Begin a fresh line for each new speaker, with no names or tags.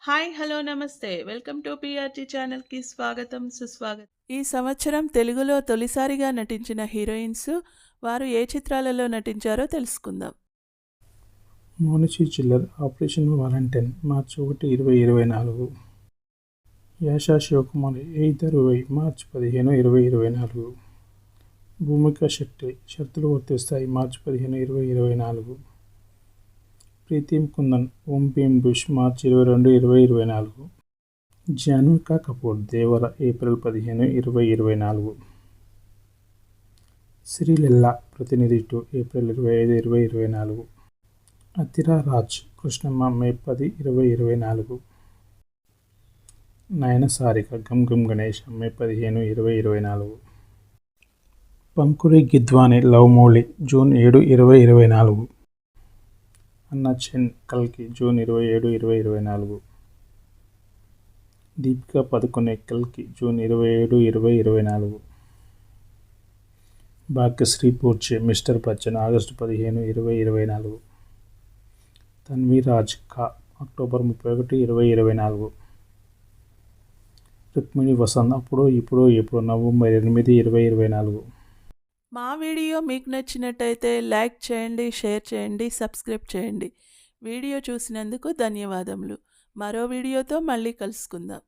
Hi hello నమస్తే. Welcome to PRT ఛానల్కి స్వాగతం సుస్వాగతం. ఈ సంవత్సరం తెలుగులో తొలిసారిగా నటించిన హీరోయిన్స్ వారు ఏ చిత్రాలలో నటించారో తెలుసుకుందాం.
మోనిషి చిల్లర్ ఆపరేషన్ వాలంటైన్ మార్చి ఒకటి ఇరవై ఇరవై నాలుగు. యాషా శివకుమార్ ఇరవై మార్చి పదిహేను ఇరవై ఇరవై నాలుగు. భూమిక శెట్టి షరతులు వర్తిస్తాయి మార్చి పదిహేను ఇరవై ఇరవై నాలుగు. ప్రీతిమ్ కుందన్ ఓం భీమ్ బుష్ మార్చి ఇరవై రెండు ఇరవై ఇరవై నాలుగు. జాన్వికా కపూర్ దేవర ఏప్రిల్ పదిహేను ఇరవై ఇరవై నాలుగు. శ్రీలిల్లా ప్రతినిధి టు ఏప్రిల్ ఇరవై ఐదు ఇరవై ఇరవై నాలుగు. అతిరా రాజ్ కృష్ణమ్మ మే పది ఇరవై ఇరవై నాలుగు. నయన సారిక గమ్ గమ్ గణేష్ మే పదిహేను ఇరవై ఇరవై నాలుగు. పంకురి గిద్వాని లవ్ మౌళి జూన్ ఏడు ఇరవై ఇరవై నాలుగు. అన్న చెన్ కల్కి జూన్ ఇరవై ఏడు ఇరవై ఇరవై నాలుగు. దీపిక పదుకొనే కల్కి జూన్ ఇరవై ఏడు ఇరవై ఇరవై నాలుగు. భాగ్యశ్రీ పూర్చి మిస్టర్ బచ్చన్ ఆగస్టు పదిహేను ఇరవై ఇరవై నాలుగు. తన్వీ రాజ్ ఖా అక్టోబర్ ముప్పై ఒకటి ఇరవై ఇరవై నాలుగు. రుక్మిణి వసంత్ అప్పుడు ఇప్పుడు ఇప్పుడు నవంబర్ ఎనిమిది ఇరవై ఇరవై నాలుగు.
మా వీడియో మీకు నచ్చినట్టయితే లైక్ చేయండి షేర్ చేయండి సబ్స్క్రైబ్ చేయండి. వీడియో చూసినందుకు ధన్యవాదములు. మరో వీడియోతో మళ్ళీ కలుసుకుందాం.